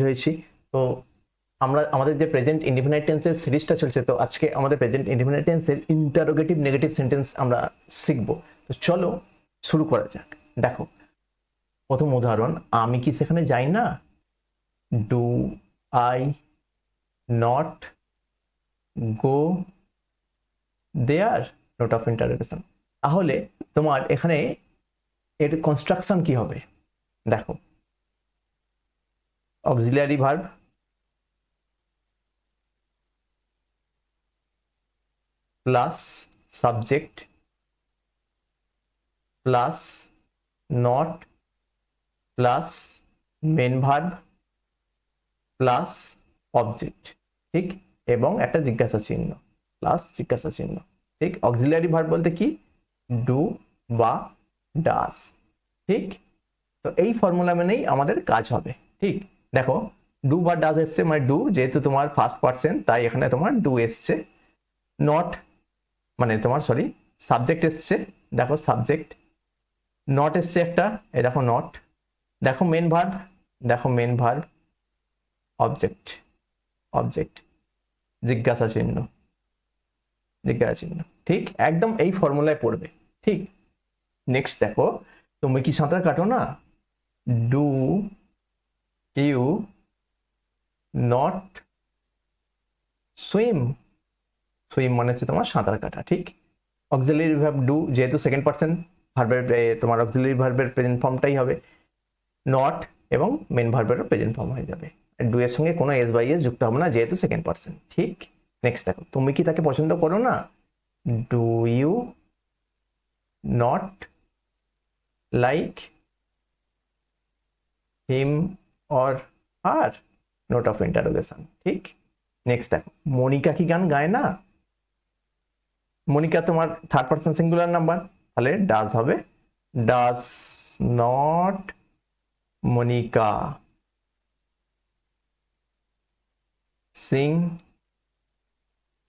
হয়েছি। তো আমরা, আমাদের যে প্রেজেন্ট ইন্ডিপেন্ডেন্ট টেন্সের সিরিজটা চলছে, তো আজকে আমাদের প্রেজেন্ট ইন্ডিপেন্ডেন্ট টেন্সের ইন্টারোগেটিভ নেগেটিভ সেন্টেন্স আমরা শিখব। তো চলো শুরু করা যাক। দেখো, প্রথম উদাহরণ, আমি কি সেখানে যাই না? Do I not go there note of interrogation তাহলে তোমার এখানে এর কনস্ট্রাকশন কি হবে? দেখো auxiliary verb plus subject plus not plus main verb plus object ঠিক? এবং একটা জিজ্ঞাসা চিহ্ন। প্লাস জিজ্ঞাসা চিহ্ন। ঠিক? অক্সিলিয়ারি ভার্ব বলতে কি? ডু বা ডাস ঠিক? তো এই ফর্মুলা মেনেই আমাদের কাজ হবে। ঠিক? দেখো ডু বা ডাস এসছে মানে ডু যেহেতু তোমার ফার্স্ট পার্সেন্ট তাই এখানে তোমার ডু এসছে। নট মানে তোমার সরি সাবজেক্ট এসছে। দেখো সাবজেক্ট নট এসছে একটা এ দেখো নট দেখো মেন ভার্ব দেখো মেন ভার্ব অবজেক্ট অবজেক্ট জিজ্ঞাসা চিহ্ন জিজ্ঞাসা চিহ্ন, ঠিক? একদম এই ফর্মুলায় পড়বে, ঠিক? নেক্সট দেখো, তুমি কি সাঁতার কাটো না? Do you not swim. Swim মানে হচ্ছে তোমার সাঁতার কাটা, ঠিক? অক্সিলারি ভার্ব ডু, যেহেতু সেকেন্ড পার্সন, ভার্বের তোমার অক্সিলারি ভার্বের প্রেজেন্ট ফর্মটাই হবে। নট এবং মেন ভার্বেরও প্রেজেন্ট ফর্ম হয়ে যাবে। ডু এর সঙ্গে কোনো এস বাই এস যুক্ত হবে না, যেহেতু সেকেন্ড পার্সন, ঠিক? নেক্সট দেখো, তুমি কি তাকে পছন্দ করো না? Do you not like him or R note of interrogation ঠিক? নেক্সট দেখো, মনিকা কি গান গায় না? মনিকা, তোমার থার্ড পার্সন সিঙ্গুলার নাম্বার তাহলে ডাজ হবে does not Monica sing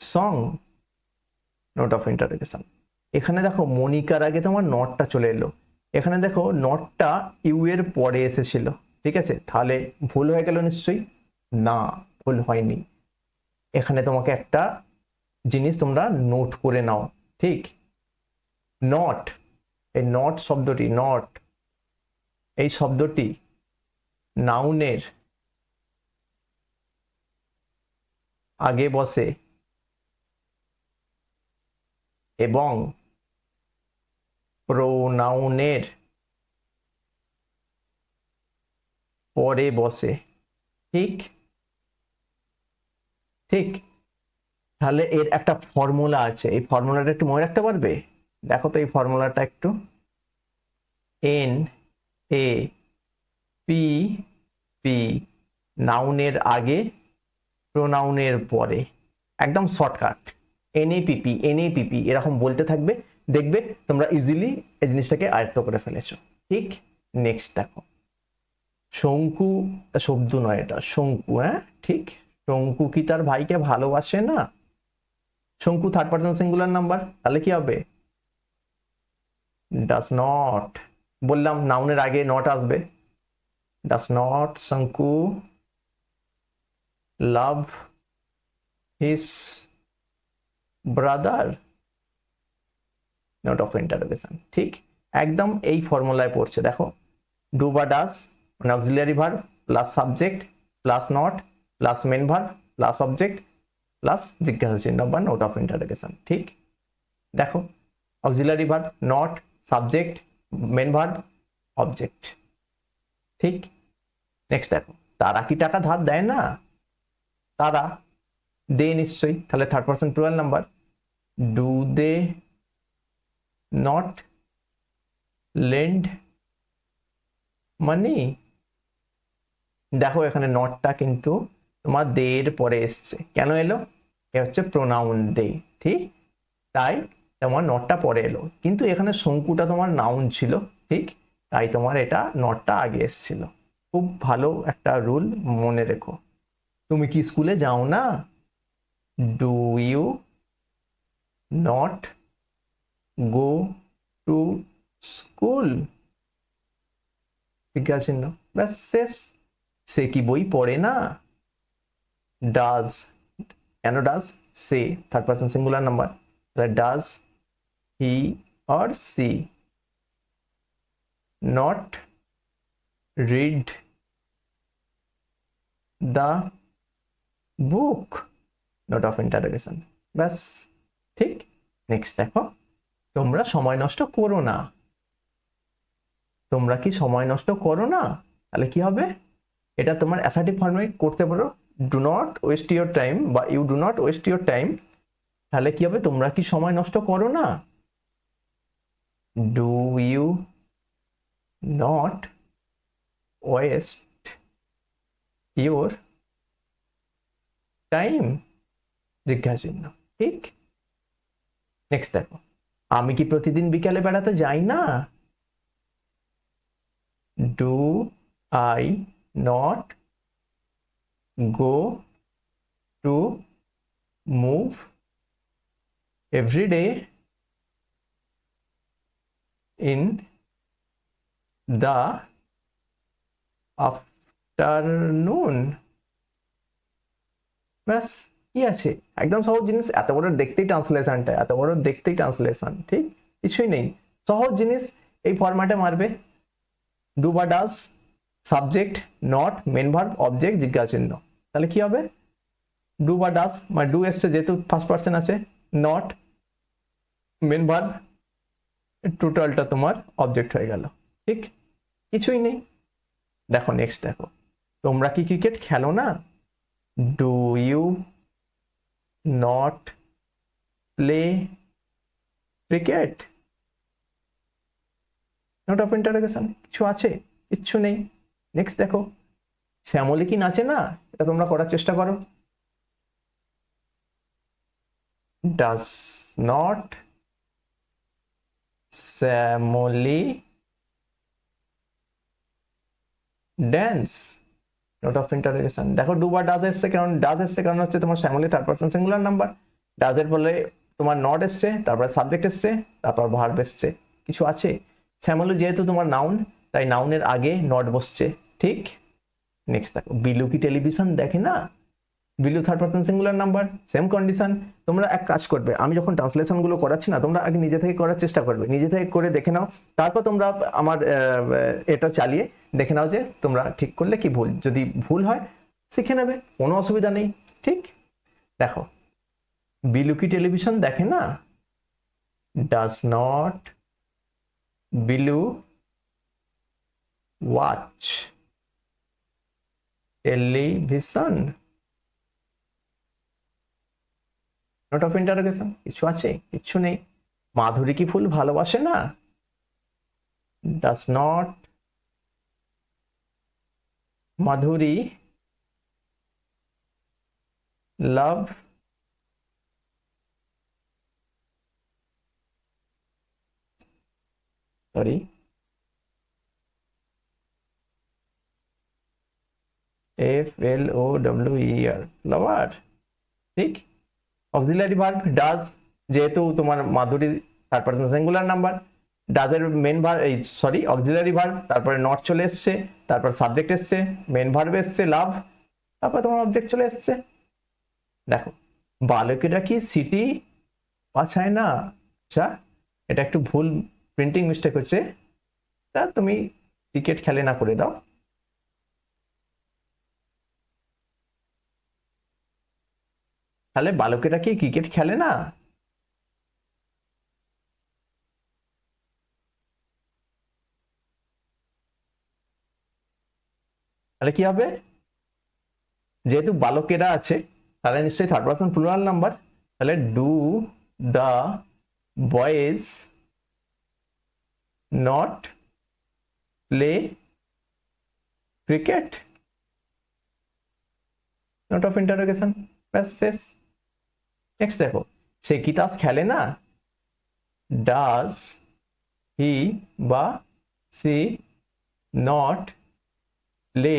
song note of interrogation এখানে দেখো, মনিকার আগে তোমার নটটা চলে এলো। এখানে দেখো নটটা ইউ এর পরে এসেছিল। ঠিক আছে? তাহলে ভুল হয়ে গেল নিশ্চয়ই? না, ভুল হয়নি। এখানে তোমাকে একটা জিনিস তোমরা নোট করে নাও, ঠিক? নট এই নট শব্দটি নট এই শব্দটি নাউনের আগে বসে এবং প্রোনাউনের পরে বসে। ঠিক? ঠিক? তাহলে এর একটা ফর্মুলা আছে। এই ফর্মুলাটা একটু মনে রাখতে পারবে? দেখো তো এই ফর্মুলাটা একটু। এন এ পি পি নাউনের আগে প্রোনাউনের পরে। একদম শর্টকাট এনএপিপি এনএপিপি এরকম বলতে থাকবে। দেখবে তোমরা ইজিলি এই জিনিসটাকে আয়ত্ত করে ফেলেছো। ঠিক? নেক্সট দেখো। শঙ্কু শব্দ নয় এটা, শঙ্কু হ্যাঁ? ঠিক? শঙ্কু কি তার ভাইকে ভালোবাসে না? Shanku third person singular number তাহলে কি হবে? ডাস নট বললাম নাউনের আগে নট আসবে। Does not Shanku love his brother note of interrogation ঠিক? একদম এই ফর্মুলায় পড়ছে, দেখো। ডু বা ডাস মানে auxiliary verb plus subject plus not plus main verb plus object plus জিজ্ঞাসা চিহ্ন বা নোট অফ ইন্টারোগেশন ঠিক? দেখো auxiliary verb not subject main verb object ঠিক? নেক্সট দেখো, তারা কি টাকা ধার দেয় না? তারা দে নিশ্চয়ই, তাহলে third person plural number do they not lend money দেখো এখানে নটটা কিন্তু তোমার দে এর পরে এসছে। কেন এলো? এ হচ্ছে প্রোনাউন দে ঠিক? তাই তোমার নটটা পরে এলো। কিন্তু এখানে শঙ্কুটা তোমার নাউন ছিল, ঠিক? তাই তোমার এটা নটটা আগে এসছিল। খুব ভালো একটা রুল মনে রেখো। তুমি কি স্কুলে যাও না? Do you not go to school জিজ্ঞাসা চিহ্ন ব্যাস, শেষ। সে কি বই পড়ে না? ডাজ কেন does say third person singular number does he or she not read the book note of interrogation ব্যাস, ঠিক নেক্সট দেখো। তোমরা সময় নষ্ট করো না। তোমরা কি সময় নষ্ট করো না? তাহলে কি হবে? এটা তোমার অ্যাসার্টিভ ফর্মে করতে পারো। Do not waste your time বা you do not waste your time তাহলে কি হবে? তোমরা কি সময় নষ্ট করো না? Do you not waste your time জিজ্ঞাসা চিহ্ন ঠিক? নেক্সট দেখো। আমি কি প্রতিদিন বিকালে বেড়াতে যাই না? Do I not go to move every day in the afternoon. ব্যাস, কি আছে? একদম সহজ জিনিস, এত বড় দেখতেই ট্রান্সলেশনটা এত বড় দেখতেই ট্রান্সলেশন ঠিক? কিছুই নেই। সহজ জিনিস এই ফরম্যাটে মারবে। ডু বা does subject not main verb object জিজ্ঞাসা চিহ্ন তাহলে কি হবে? ডু বা ডাস মানে ডু এসছে যেহেতু ফার্স্ট পার্সন আছে নট মেন ভার্ব টোটালটা তোমার অবজেক্ট হয়ে গেল। ঠিক? কিছুই নেই। দেখো নেক্সট দেখো। তোমরা কি ক্রিকেট খেলো না? Do you not play cricket note of interrogation কিছু আছে? কিচ্ছু নেই। নেক্সট দেখো, শ্যামলী কি নাচে না? এটা তোমরা করার চেষ্টা করো। Does not Shyamali dance note of interrogation দেখো বা ডাজ এসছে, কারণ ডাজ এসছে কারণ হচ্ছে তোমার Shyamali third person singular number ডাজের বলে তোমার নট এসছে, তারপরে সাবজেক্ট এসছে, তারপর ভার্ব এসছে। কিছু আছে? শ্যামলি যেহেতু তোমার নাউন তাই নাউনের আগে নট বসছে। ঠিক? নেক্সট দেখো, বিলু কি টেলিভিশন দেখে না? Bilu third person singular number same condition তোমরা এক কাজ করবে, আমি যখন ট্রান্সলেশনগুলো করাচ্ছি না, তোমরা আগে নিজে থেকে করার চেষ্টা করবে। নিজে থেকে করে দেখে নাও। তারপর তোমরা আমার এটা চালিয়ে দেখে নাও যে তোমরা ঠিক করলে কি ভুল। যদি ভুল হয়, শিখে নেবে, কোনো অসুবিধা নেই, ঠিক? দেখো, বিলু কি টেলিভিশন দেখে না? Does not Bilu watch television note of interrogation কিছু আছে? কিছু নেই। মাধুরী কি ফুল ভালোবাসে না? Does not Madhuri love sorry F L O W R flower ঠিক? অক্সিলারি ভার্ব ডাজ, যেহেতু তোমার Madhuri third person singular number ডাজের main verb এই সরি অক্সিলারি ভার্ব, তারপরে নট চলে এসছে, তারপর সাবজেক্ট এসছে মেন ভার্ব এসছে লাভ তারপর তোমার অবজেক্ট চলে এসছে। দেখো, বালকেরা কি সিটি বাছায় না? আচ্ছা এটা একটু ভুল প্রিন্টিং মিস্টেক হচ্ছে। তা তুমি ক্রিকেট খেলে না করে দাও। তাহলে বালকেরা কি ক্রিকেট খেলে না? তাহলে কি হবে? যেহেতু বালকেরা আছে, তাহলে নিশ্চয়ই থার্ড পার্সন প্লুরাল নাম্বার তাহলে do the boys not play cricket note of interrogation ব্যাস, শেষ। নেক্সট দেখো, সে কি তাস খেলে না? ডাজ হি বা she not play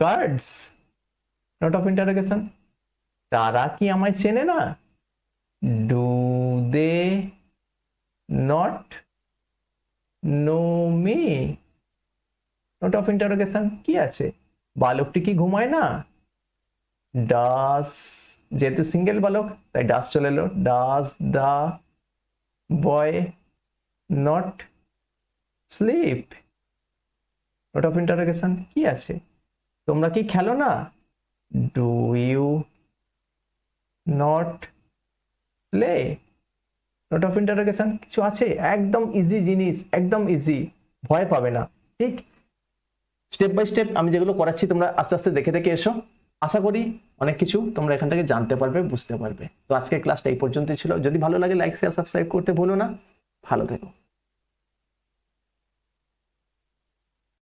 cards note of interrogation তারা কি আমায় চেনে না? Do they not know me note of interrogation কি আছে? বালকটি কি ঘুমায় না? ডাস যেহেতু সিঙ্গেল বালক, তাই ডাস চলে এলো। Does the boy not sleep. Note of interrogation কি আছে? তোমরা কি খেলো না? Do you not play note of interrogation কিছু আছে? একদম ইজি জিনিস, একদম ইজি ভয় পাবে না। ঠিক? স্টেপ বাই স্টেপ আমি যেগুলো করাচ্ছি, তোমরা আস্তে আস্তে দেখে দেখে এসো। আশা করি অনেক কিছু তোমরা এখান থেকে জানতে পারবে, বুঝতে পারবে। তো আজকের ক্লাসটা এই পর্যন্তই ছিল। যদি ভালো লাগে লাইক শেয়ার সাবস্ক্রাইব করতে ভুলো না। ভালো থেকো।